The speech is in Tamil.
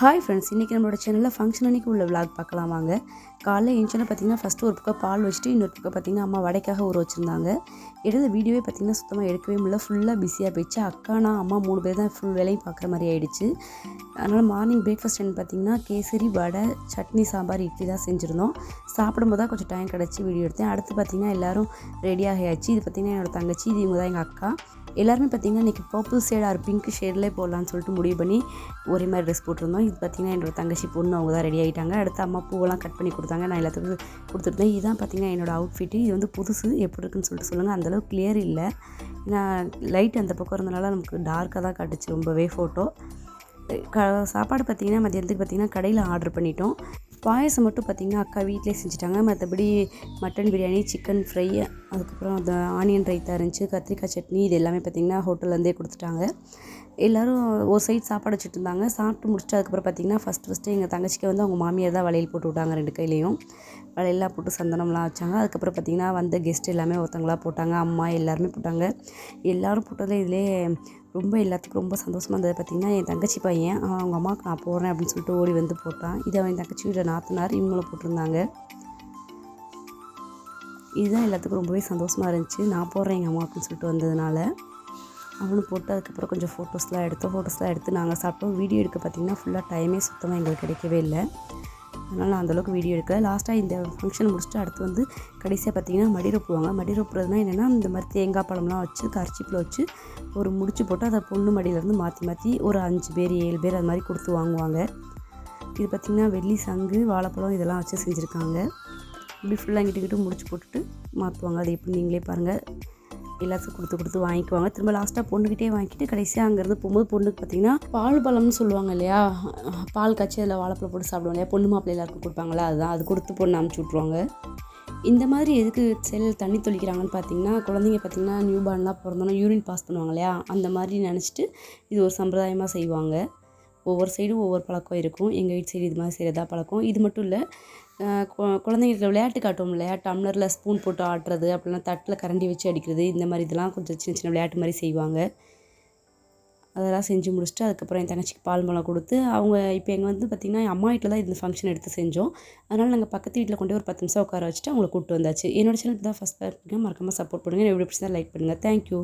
ஹாய் ஃப்ரெண்ட்ஸ் இன்றைக்கி நம்மளோட சேனலில் ஃபங்க்ஷன் அன்றைக்கி உள்ள விளாக் பார்க்கலாம் வாங்க. காலைல எழுந்தோன்னே பார்த்தீங்கன்னா ஃபஸ்ட்டு ஒரு பக்கம் பால் வச்சுட்டு இன்னொரு பக்கம் பார்த்தீங்கன்னா அம்மா வடைக்காக ஊற வச்சுருந்தாங்க. எடுத்த வீடியோவே பார்த்தீங்கன்னா சுத்தமாக எடுக்கவே முடியல ஃபுல்லாக பிஸியாக போயிடுச்சு. அக்கா நான் அம்மா மூணு பேர் தான் ஃபுல் வேலையும் பார்க்குற மாதிரி ஆயிடுச்சு. அதனால் மார்னிங் பிரேக்ஃபாஸ்ட் என்ன பார்த்தீங்கன்னா கேசரி வடை சட்னி சாம்பார் இட்லி தான் செஞ்சுருந்தோம். சாப்பிடும்போது தான் கொஞ்சம் டைம் கிடச்சி வீடியோ எடுத்தேன். அடுத்து பார்த்தீங்கன்னா எல்லோரும் ரெடி ஆகியாச்சு. இது பார்த்தீங்கன்னா என்னோட தங்கச்சி இது இவங்க தான் எங்கள் அக்கா. எல்லாருமே பார்த்தீங்கன்னா இன்றைக்கி பர்பிள் ஷேட் ஆர் பிங்க் ஷேட்லேயே போடலான்னு சொல்லிட்டு முடிவு பண்ணி ஒரே மாதிரி ட்ரெஸ் போட்டிருந்தோம். இது பார்த்திங்கன்னா என்னோட தங்கச்சி பொண்ணு அவங்க தான் ரெடி ஆகிட்டாங்க அடுத்து அம்மா பூவெல்லாம் கட் பண்ணி கொடுத்தாங்க. நான் எல்லாத்துக்கும் கொடுத்துருந்தேன். இதுதான் பார்த்தீங்கன்னா என்னோடய அவுட்ஃபிட்டு இது வந்து புதுசு. எப்படி இருக்குன்னு சொல்லிட்டு சொல்லுங்கள் அந்தளவுக்கு கிளியர் இல்லை. ஏன்னா லைட் அந்த பக்கம் இருந்தனால நமக்கு டார்க்காக தான் காட்டுச்சு. ரொம்பவே ஃபோட்டோ க சாப்பாடு பார்த்திங்கன்னா மதியானத்துக்கு பார்த்திங்கன்னா கடையில் ஆர்டர் பண்ணிட்டோம். பாயசம் மட்டும் பார்த்திங்கன்னா அக்கா வீட்டிலே செஞ்சுட்டாங்க. மற்றபடி மட்டன் பிரியாணி சிக்கன் ஃப்ரை அதுக்கப்புறம் அந்த ஆனியன் ரைத்தா இருந்துச்சு கத்திரிக்காய் சட்னி இது எல்லாமே பார்த்திங்கன்னா ஹோட்டல்லேருந்தே கொடுத்துட்டாங்க. எல்லோரும் ஒரு சைட் சாப்பாடு வச்சுட்டு இருந்தாங்க. சாப்பிட்டு முடிச்சுட்டு அதுக்கப்புறம் பார்த்திங்கன்னா ஃபஸ்ட் ஃபஸ்ட்டு எங்கள் தங்கச்சிக்கு வந்து அவங்க மாமியார் தான் வளையல் போட்டு விட்டாங்க ரெண்டு கையிலையும். வளையல்லாம் போட்டு சந்தனம்லாம் வச்சாங்க. அதுக்கப்புறம் பார்த்திங்கன்னா வந்த கெஸ்ட் எல்லாமே ஒருத்தங்களாக போட்டாங்க. அம்மா எல்லாருமே போட்டாங்க. எல்லோரும் போட்டதில் இதிலே ரொம்ப எல்லாத்துக்கும் ரொம்ப சந்தோஷமாக இருந்தது பார்த்திங்கன்னா என் தங்கச்சி பையன் அவன் அவங்க அம்மாவுக்கு நான் போடுறேன் அப்படின்னு சொல்லிட்டு ஓடி வந்து போட்டான். இது அவன் தங்கச்சி வீட்டில் நாத்தனார் இவங்களும் போட்டிருந்தாங்க. இதுதான் எல்லாத்துக்கும் ரொம்பவே சந்தோஷமாக இருந்துச்சு. நான் போடுறேன் எங்கள் அம்மா அப்படின்னு சொல்லிட்டு வந்ததுனால அவனும் போட்டு அதுக்கப்புறம் கொஞ்சம் ஃபோட்டோஸ்லாம் எடுத்தோம். ஃபோட்டோஸ்லாம் எடுத்து நாங்கள் சாப்பிட்டோம். வீடியோ எடுக்க பார்த்திங்கன்னா ஃபுல்லாக டைமே சுத்தமாக எங்களுக்கு கிடைக்கவே இல்லை. அதனால் நான் அந்தளவுக்கு வீடியோ எடுக்கல. லாஸ்ட்டாக இந்த ஃபங்க்ஷன் முடிச்சுட்டு அடுத்து வந்து கடைசியாக பார்த்தீங்கன்னா மடிரப்புவாங்க மடிரப்புறதுனா என்னென்னா இந்த மாதிரி தேங்காய் பழம்லாம் வச்சு கரிச்சிப்பில் வச்சு ஒரு முடிச்சு போட்டு அதை பொண்ணு மடியிலேருந்து மாற்றி மாற்றி ஒரு அஞ்சு பேர் ஏழு பேர் அது மாதிரி கொடுத்து வாங்குவாங்க. இது பார்த்திங்கன்னா வெள்ளி சங்கு வாழைப்பழம் இதெல்லாம் வச்சு செஞ்சுருக்காங்க. இப்படி ஃபுல்லாக கிட்ட முடிச்சு போட்டுட்டு மாற்றுவாங்க அது எப்படி நீங்களே பாருங்கள் எல்லாத்துக்கும் கொடுத்து கொடுத்து வாங்கிக்குவாங்க. திரும்ப லாஸ்ட்டாக பொண்ணுக்கிட்டே வாங்கிட்டு கடைசியாக அங்கேருந்து போகும்போது பொண்ணுக்கு பார்த்தீங்கன்னா பால் பழம்னு சொல்லுவாங்க இல்லையா? பால் காய்ச்சி அதில் வாழைப்பழம் போட்டு சாப்பிடுவாங்க இல்லையா? பொண்ணு மாப்பிள்ளை எல்லாருக்கும் கொடுப்பாங்களா? அதுதான். அது கொடுத்து பொண்ணு அமுச்சு விட்ருவாங்க இந்த மாதிரி எதுக்கு செல் தண்ணி தொளிக்கிறாங்கன்னு பார்த்தீங்கன்னா குழந்தைங்க பார்த்தீங்கன்னா நியூ பார்ன்லாம் பிறந்தோன்னா யூரின் பாஸ் பண்ணுவாங்க இல்லையா? அந்த மாதிரி நினச்சிட்டு இது ஒரு சம்பிரதாயமாக செய்வாங்க. ஒவ்வொரு சைடும் ஒவ்வொரு பழக்கம் இருக்கும். எங்கள் வீட்டு சைடு இது மாதிரி செய்கிறதா பழக்கம். இது மட்டும் இல்லை குழந்தைங்களுக்கு விளையாட்டு காட்டுவோம் இல்லையா? டம்ளரில் ஸ்பூன் போட்டு ஆட்டுறது அப்படிலாம் தட்டில் கரண்டி வச்சு அடிக்கிறது இந்த மாதிரி இதெல்லாம் கொஞ்சம் சின்ன சின்ன விளையாட்டு மாதிரி செய்வாங்க. அதெல்லாம் செஞ்சு முடிச்சுட்டு அதுக்கப்புறம் என் தங்கச்சிக்கு பால் மலம் கொடுத்து அவங்க இப்போ எங்கள் வந்து பார்த்திங்கன்னா என் அம்மா வீட்டில் தான் இந்த ஃபங்க்ஷன் எடுத்து செஞ்சோம். அதனால் நாங்கள் பக்கத்து வீட்டில் கொண்டு ஒரு பத்து நிமிஷம் உட்கார வச்சுட்டு அவங்களை கூப்பிட்டு வந்தாச்சு. என்னோட சேனல் தான் ஃபஸ்ட் பார்த்துங்க மறக்காமல் சப்போர்ட் பண்ணுங்கள் எப்படி பிடிச்சா லைக் பண்ணுங்கள் தேங்க்யூ